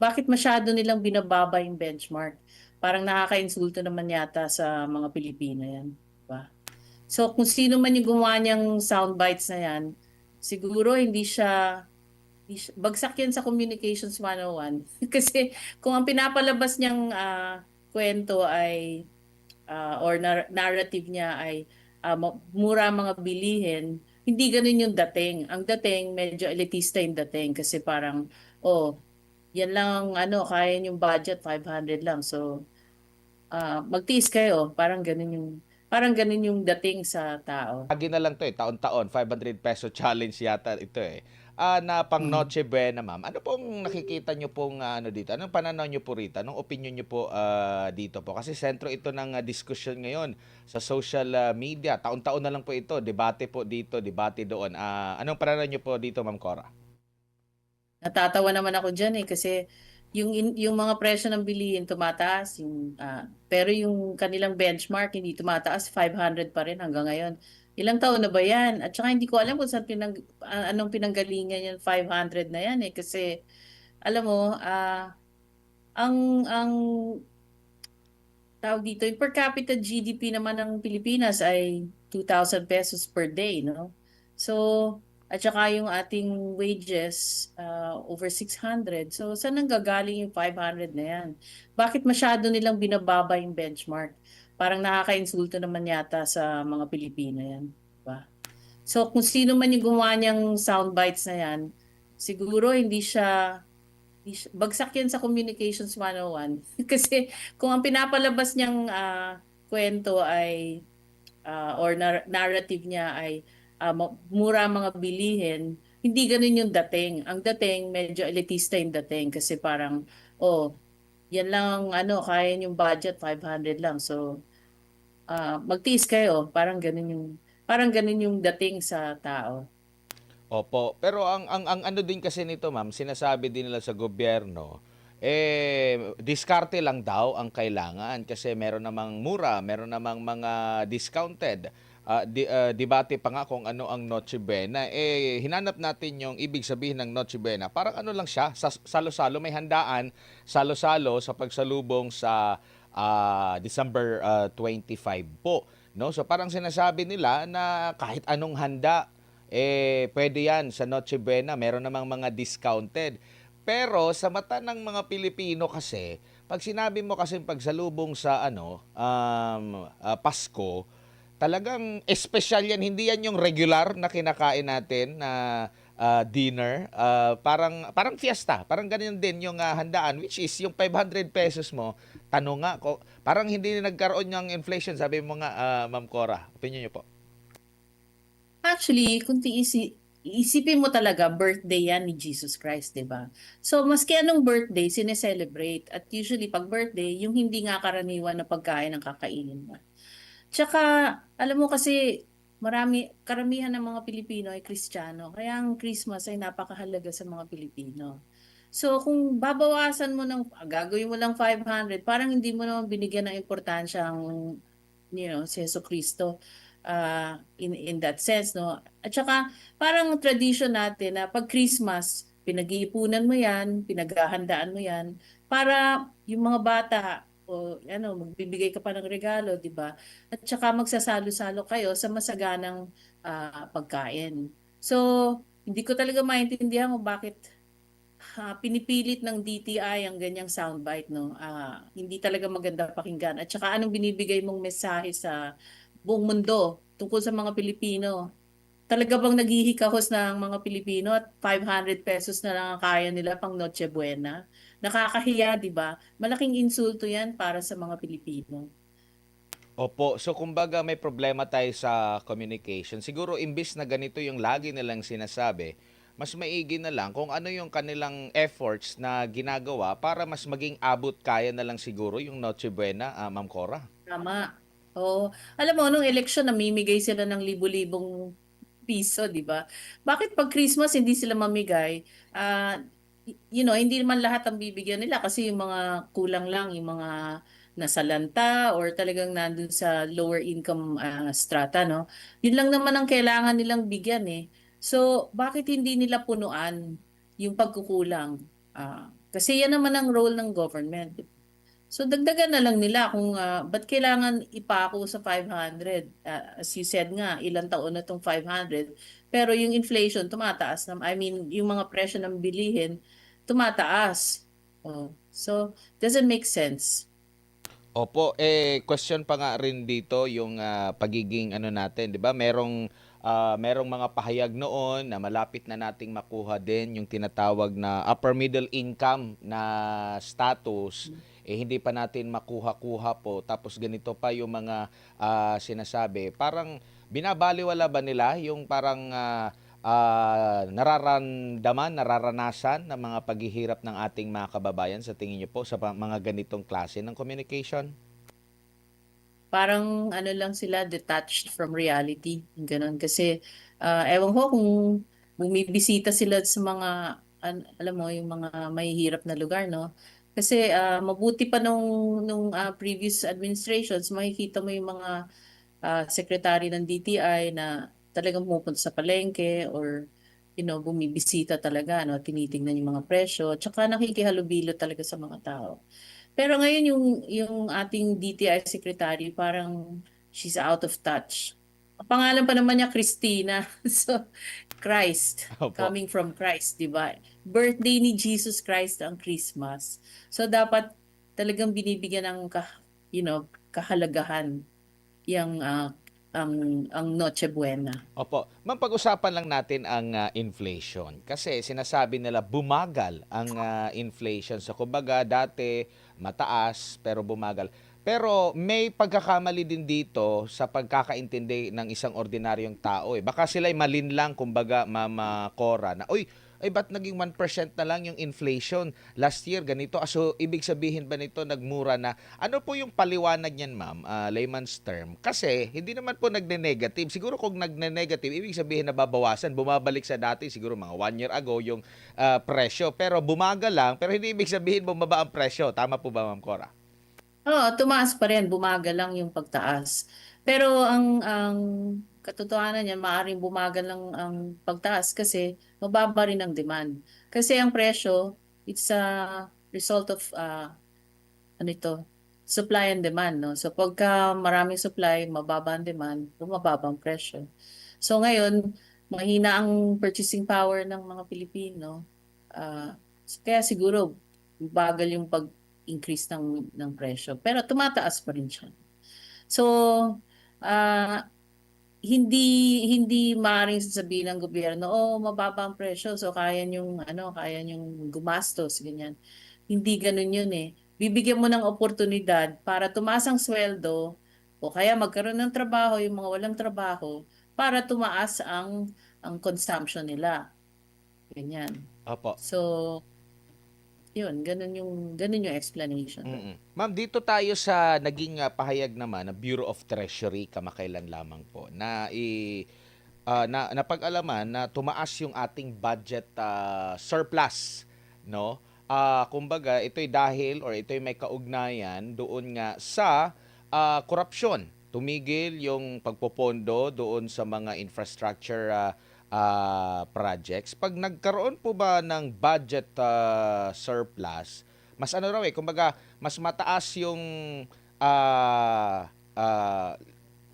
bakit masyado nilang binababa yung benchmark? Parang nakaka-insulto naman yata sa mga Pilipino yan. Diba? So kung sino man yung gumawa niyang soundbites na yan, siguro hindi siya, hindi siya- bagsak yan sa Communications 101. Kasi kung ang pinapalabas niyang ah, kwento ay ah, or nar- narrative niya ay ma- mura mga bilihin, hindi ganun yung dating. Ang dating, medyo elitista yung dating kasi parang, oh, yan lang ang ano, kaya yung budget, 500 lang. So, ah magtiis kayo. Parang ganun yung, parang ganun yung dating sa tao. Lagi na lang to eh, taon-taon, 500 peso challenge yata ito eh. Ah, na pang Mm. Noche Buena, ma'am. Ano pong nakikita nyo pong ah, ano dito? Anong pananaw nyo po rito? Anong opinion nyo po ah, dito po? Kasi sentro ito ng ah, discussion ngayon sa social ah, media. Taon-taon na lang po ito. Debate po dito, debate doon. Ah, anong pananaw nyo po dito, ma'am Cora? Natatawa naman ako diyan eh kasi yung in- yung mga presyo ng bilihin tumataas yung ah, pero yung kanilang benchmark hindi tumataas 500 pa rin hanggang ngayon. Ilang taon na ba 'yan? At saka hindi ko alam kung saan pinang ah, anong pinanggalingan yung 500 na 'yan eh kasi alam mo ah ang ang tawag dito, yung per capita GDP naman ng Pilipinas ay 2,000 pesos per day, no? So, at saka yung ating wages, uh, over 600. So, saan nang gagaling yung 500 na yan? Bakit masyado nilang binababa yung benchmark? Parang nakaka-insulto naman yata sa mga Pilipino yan. Diba? So, kung sino man yung gumawa niyang soundbites na yan, siguro hindi siya, hindi siya- bagsak yan sa Communications 101. Kasi kung ang pinapalabas niyang ah, kwento ay, ah, or nar- narrative niya ay ma- mura mga bilihin, hindi ganun yung dating. Ang dating, medyo elitista yung dating kasi parang, oh, yan lang ang ano, kaya yung budget, 500 lang. So, ah, magtiis kayo. Parang ganun yung, parang ganun yung dating sa tao. Opo, pero ang ang ang ano din kasi nito, ma'am, sinasabi din nila sa gobyerno, eh diskarte lang daw ang kailangan kasi meron namang mura, meron namang mga discounted. Ah, di, ah, debate pa nga kung ano ang Noche Buena. Eh hinanap natin yung ibig sabihin ng Noche Buena. Parang ano lang siya, sa- salo-salo may handaan, salo-salo sa pagsalubong sa ah, December ah, 25 po. No? So parang sinasabi nila na kahit anong handa eh pwede yan sa Noche Buena, meron namang mga discounted. Pero sa mata ng mga Pilipino kasi, pag sinabi mo kasi pagsalubong sa ano, um, ah, Pasko, talagang espesyal yan. Hindi yan yung regular na kinakain natin na ah, dinner. Ah, parang parang fiesta. Parang ganyan din yung ah, handaan which is yung 500 pesos mo. Tanong nga ko, parang hindi nagkaroon ng inflation sabi mo nga ah, Ma'am Cora. Opinion niyo po. Actually, kung tiisi, isipin mo talaga, birthday yan ni Jesus Christ, di ba? So, maski anong birthday, sineselebrate. At usually, pag birthday, yung hindi nga karaniwan na pagkain ang kakainin mo. Tsaka, alam mo kasi, marami, karamihan ng mga Pilipino ay Kristiyano. Kaya ang Christmas ay napakahalaga sa mga Pilipino. So, kung babawasan mo ng, gagawin mo lang 500, parang hindi mo naman binigyan ng importansya ang, you know, si Yeso Cristo uh, in, in that sense, no? At saka, parang tradition natin na pag Christmas, pinag-iipunan mo yan, pinaghahandaan mo yan, para yung mga bata, o ano, magbibigay ka pa ng regalo, di ba? At saka magsasalo-salo kayo sa masaganang ah, pagkain. So, hindi ko talaga maintindihan kung bakit ah, pinipilit ng DTI ang ganyang soundbite, no? Ah, hindi talaga maganda pakinggan. At saka anong binibigay mong mensahe sa buong mundo tungkol sa mga Pilipino? Talaga bang naghihikahos na ang mga Pilipino at 500 pesos na lang ang kaya nila pang Noche Buena? Nakakahiya, di ba? Malaking insulto yan para sa mga Pilipino. Opo, so kumbaga may problema tayo sa communication. Siguro imbis na ganito yung lagi nilang sinasabi, mas maigi na lang kung ano yung kanilang efforts na ginagawa para mas maging abot kaya na lang siguro yung Noche Buena, ah, Ma'am Cora. Tama. Oo. Alam mo, nung election, namimigay sila ng libu-libong piso, di ba? Bakit pag Christmas hindi sila mamigay? Y- you know, hindi naman lahat ang bibigyan nila kasi yung mga kulang lang, yung mga nasalanta or talagang nandun sa lower income ah, strata, no? Yun lang naman ang kailangan nilang bigyan eh. So, bakit hindi nila punuan yung pagkukulang? Ah, Kasi yan naman ang role ng government. So dagdagan na lang nila kung uh, ba't kailangan ipako sa 500. Ah, as you said nga, ilang taon na tong 500. Pero yung inflation tumataas. na- I mean, yung mga presyo ng bilihin tumataas. Oh. So, doesn't make sense. Opo, eh question pa nga rin dito yung ah, pagiging ano natin, 'di ba? Merong ah, merong mga pahayag noon na malapit na nating makuha din yung tinatawag na upper middle income na status. Eh hindi pa natin makuha-kuha po. Tapos ganito pa yung mga ah, sinasabi. Parang binabaliwala ba nila yung parang ah, ah, nararamdaman, nararanasan ng mga paghihirap ng ating mga kababayan sa tingin niyo po sa mga ganitong klase ng communication? Parang ano lang sila, detached from reality. Ganon. Kasi, ah, ewan ko kung bumibisita sila sa mga, an- alam mo, yung mga mahihirap na lugar, no? Kasi ah, mabuti pa nung, nung ah, previous administrations, makikita mo yung mga ah, secretary ng DTI na talagang pumupunta sa palengke or you know, bumibisita talaga, no, tinitingnan yung mga presyo, tsaka nakikihalubilo talaga sa mga tao. Pero ngayon yung yung ating DTI secretary parang she's out of touch. Ang pangalan pa naman niya Christina. So Christ, Opo. coming from Christ, 'di ba? Birthday ni Jesus Christ ang Christmas. So dapat talagang binibigyan ng ka- you know, kahalagahan yung ah, ang ang Noche Buena. Opo. Ma'am, pag-usapan lang natin ang ah, inflation. Kasi sinasabi nila bumagal ang ah, inflation. So kumbaga dati mataas pero bumagal. Pero may pagkakamali din dito sa pagkakaintindi ng isang ordinaryong tao. Eh. Baka sila'y malinlang, kumbaga, Mama Cora, na, Uy, ay ba't naging 1% na lang yung inflation? Last year ganito. Ah, so ibig sabihin ba nito nagmura na? Ano po yung paliwanag niyan ma'am Ah, layman's term? Kasi hindi naman po nagne-negative. Siguro kung nagne-negative ibig sabihin na babawasan bumabalik sa dati siguro mga one year ago yung ah, presyo. Pero bumagal lang pero hindi ibig sabihin bumaba ang presyo. Tama po ba ma'am Cora? Oo, tumaas pa rin, bumagal lang yung pagtaas. Pero ang ang katotohanan niyan, maaaring bumagal lang ang pagtaas kasi mababa rin ang demand. Kasi ang presyo, it's a result of uh, ano ito, supply and demand, no? So pagka maraming supply, mababa ang demand, bumababa ang presyo. So ngayon, mahina ang purchasing power ng mga Pilipino. Ah, kaya siguro bagal yung pag-increase ng ng presyo. Pero tumataas pa rin siya. So, ah hindi hindi maaaring sasabihin ng gobyerno, oh, mababa ang presyo, so kaya yung ano, kaya yung gumastos, ganyan. Hindi ganun yun eh. Bibigyan mo ng oportunidad para tumaas ang sweldo o kaya magkaroon ng trabaho yung mga walang trabaho para tumaas ang ang consumption nila. Ganyan. Opo So, yun, ganun yung ganun yung explanation. Mm-mm. Ma'am, dito tayo sa naging ah, pahayag naman ng Bureau of Treasury kamakailan lamang po na i ah, na napag-alaman na tumaas yung ating budget ah, surplus, no? Ah, kumbaga, ito'y dahil or ito'y may kaugnayan doon nga sa ah, korupsyon. Tumigil yung pagpopondo doon sa mga infrastructure ah, ah, projects. Pag nagkaroon po ba ng budget ah, surplus, mas ano raw eh, kumbaga, mas mataas yung ah, ah,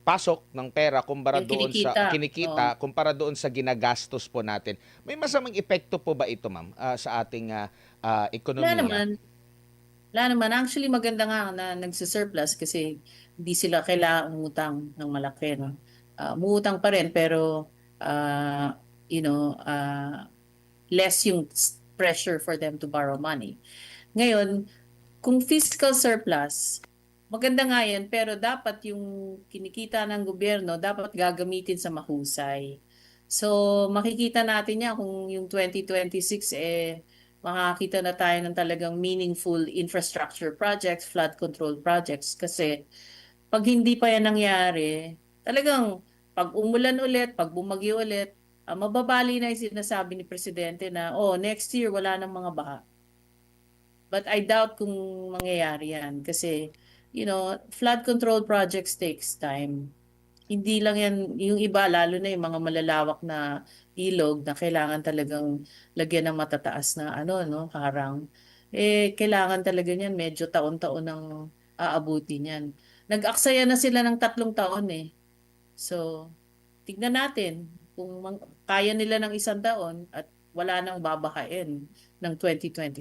pasok ng pera kumpara Yung doon kinikita. sa kinikita kumpara doon sa ginagastos po natin. May masamang epekto po ba ito, ma'am, ah, sa ating ah, Wala ekonomiya? naman. Wala naman. Actually, maganda nga na nagsisurplus kasi hindi sila kailangang umutang ng malaki. No? Ah, umutang pa rin pero ah, you know, ah, less yung pressure for them to borrow money. Ngayon, kung fiscal surplus, maganda nga yan pero dapat yung kinikita ng gobyerno dapat gagamitin sa mahusay. So, makikita natin yan kung yung 2026 eh makakita na tayo ng talagang meaningful infrastructure projects, flood control projects. Kasi pag hindi pa yan nangyari, talagang pag umulan ulit, pag bumagyo ulit, ah, mababali na yung sinasabi ni Presidente na, oh, next year wala nang mga baha. But I doubt kung mangyayari yan. Kasi, you know, flood control projects takes time. Hindi lang yan, yung iba, lalo na yung mga malalawak na ilog na kailangan talagang lagyan ng matataas na ano, no, harang. eh kailangan talaga niyan medyo taon-taon ang aabuti niyan. Nag-aksaya na sila ng tatlong taon eh. So, tignan natin kung kaya nila ng isang taon at wala nang babahain ng 2026.